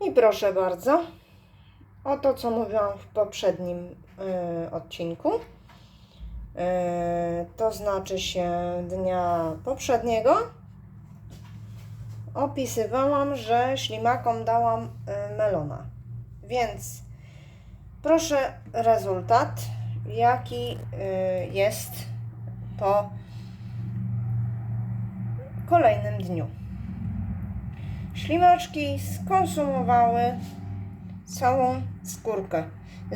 I proszę bardzo, oto co mówiłam w poprzednim y, odcinku. Y, to znaczy się dnia poprzedniego. Opisywałam, że ślimakom dałam y, melona. Więc proszę rezultat, jaki y, jest po kolejnym dniu. Ślimaczki skonsumowały całą skórkę,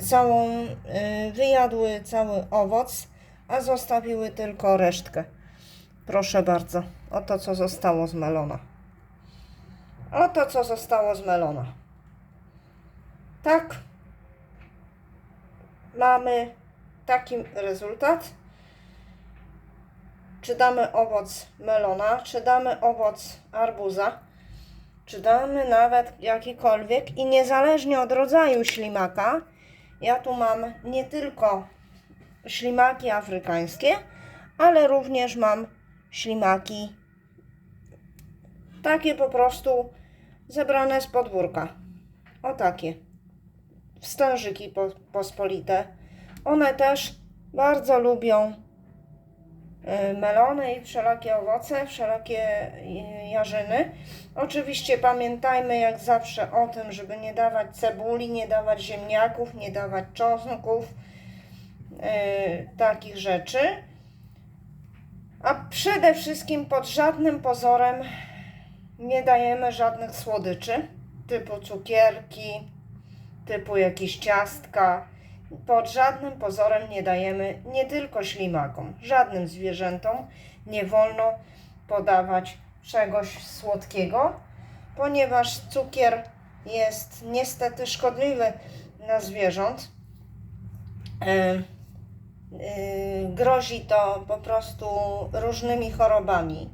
całą, y, wyjadły cały owoc, a zostawiły tylko resztkę. Proszę bardzo, oto co zostało z melona. Oto co zostało z melona. Tak, mamy taki rezultat. Czy damy owoc melona, czy damy owoc arbuza, czy damy nawet jakikolwiek i niezależnie od rodzaju ślimaka, ja tu mam nie tylko ślimaki afrykańskie, ale również mam ślimaki takie po prostu zebrane z podwórka. O takie. Wstężyki po, pospolite. One też bardzo lubią melony i wszelakie owoce, wszelakie y, jarzyny. Oczywiście pamiętajmy jak zawsze o tym, żeby nie dawać cebuli, nie dawać ziemniaków, nie dawać czosnków, y, takich rzeczy. A przede wszystkim pod żadnym pozorem nie dajemy żadnych słodyczy, typu cukierki, typu jakieś ciastka. Pod żadnym pozorem nie dajemy nie tylko ślimakom, żadnym zwierzętom nie wolno podawać czegoś słodkiego, ponieważ cukier jest niestety szkodliwy dla zwierząt. Yy, yy, grozi to po prostu różnymi chorobami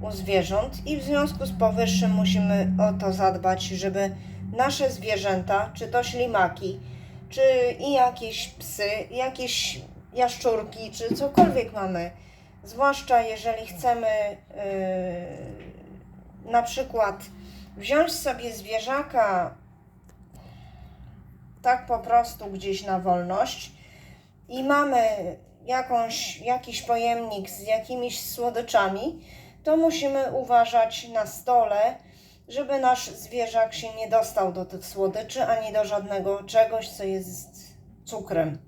u zwierząt i w związku z powyższym musimy o to zadbać, żeby nasze zwierzęta, czy to ślimaki, czy i jakieś psy, jakieś jaszczurki, czy cokolwiek mamy, zwłaszcza jeżeli chcemy yy, na przykład wziąć sobie zwierzaka tak po prostu gdzieś na wolność i mamy jakąś, jakiś pojemnik z jakimiś słodyczami, to musimy uważać na stole, żeby nasz zwierzak się nie dostał do tych słodyczy ani do żadnego czegoś, co jest cukrem.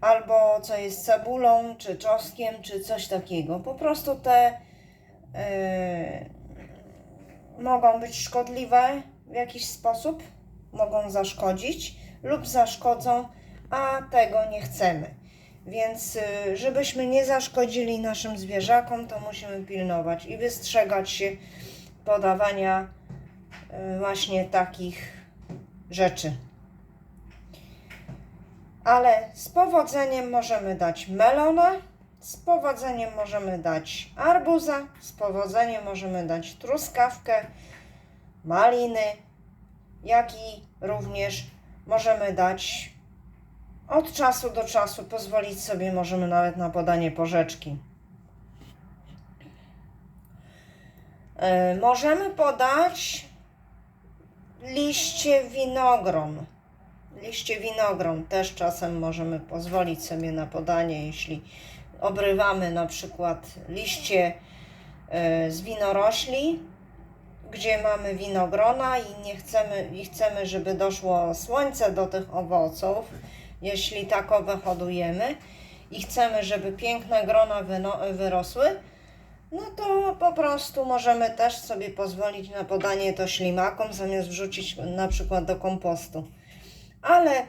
Albo co jest cebulą, czy czosnkiem, czy coś takiego. Po prostu te yy, mogą być szkodliwe w jakiś sposób, mogą zaszkodzić lub zaszkodzą, a tego nie chcemy. Więc, y, żebyśmy nie zaszkodzili naszym zwierzakom, to musimy pilnować i wystrzegać się podawania y, właśnie takich rzeczy. Ale z powodzeniem możemy dać melona, z powodzeniem możemy dać arbuza, z powodzeniem możemy dać truskawkę, maliny, jak i również możemy dać od czasu do czasu pozwolić sobie możemy nawet na podanie porzeczki. Możemy podać liście winogron. Liście winogron też czasem możemy pozwolić sobie na podanie, jeśli obrywamy na przykład liście e, z winorośli, gdzie mamy winogrona i nie chcemy, i chcemy, żeby doszło słońce do tych owoców, jeśli takowe hodujemy i chcemy, żeby piękne grona wyrosły, no to po prostu możemy też sobie pozwolić na podanie to ślimakom, zamiast wrzucić na przykład do kompostu. Ale,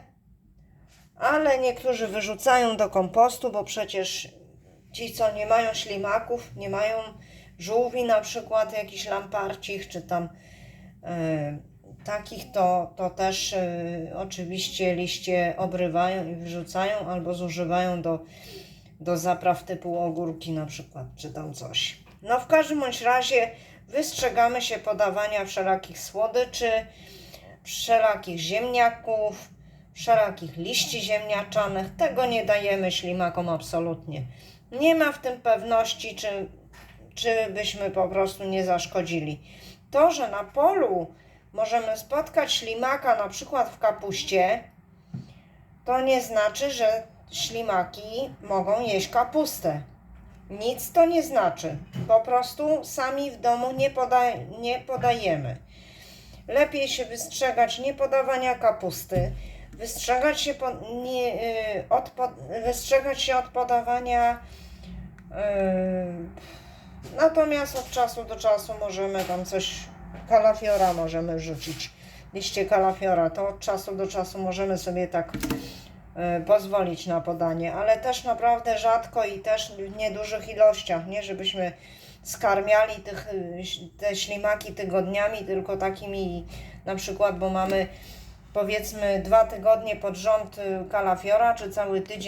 ale niektórzy wyrzucają do kompostu, bo przecież ci, co nie mają ślimaków, nie mają żółwi na przykład, jakichś lamparcich, czy tam e, takich, to, to też e, oczywiście liście obrywają i wyrzucają, albo zużywają do, do zapraw typu ogórki na przykład, czy tam coś. No w każdym bądź razie wystrzegamy się podawania wszelakich słodyczy, wszelakich ziemniaków, wszelakich liści ziemniaczanych. Tego nie dajemy ślimakom absolutnie. Nie ma w tym pewności, czy, czy byśmy po prostu nie zaszkodzili. To, że na polu możemy spotkać ślimaka na przykład w kapuście, to nie znaczy, że ślimaki mogą jeść kapustę. Nic to nie znaczy. Po prostu sami w domu nie, poda nie podajemy. Lepiej się wystrzegać nie podawania kapusty, wystrzegać się, po, nie, y, od, po, wystrzegać się od podawania. y, natomiast od czasu do czasu możemy tam coś, kalafiora możemy rzucić. Liście kalafiora, to od czasu do czasu możemy sobie tak pozwolić na podanie, ale też naprawdę rzadko i też w niedużych ilościach, nie? Żebyśmy skarmiali tych, y, te ślimaki tygodniami, tylko takimi na przykład, bo mamy powiedzmy dwa tygodnie pod rząd y, kalafiora, czy cały tydzień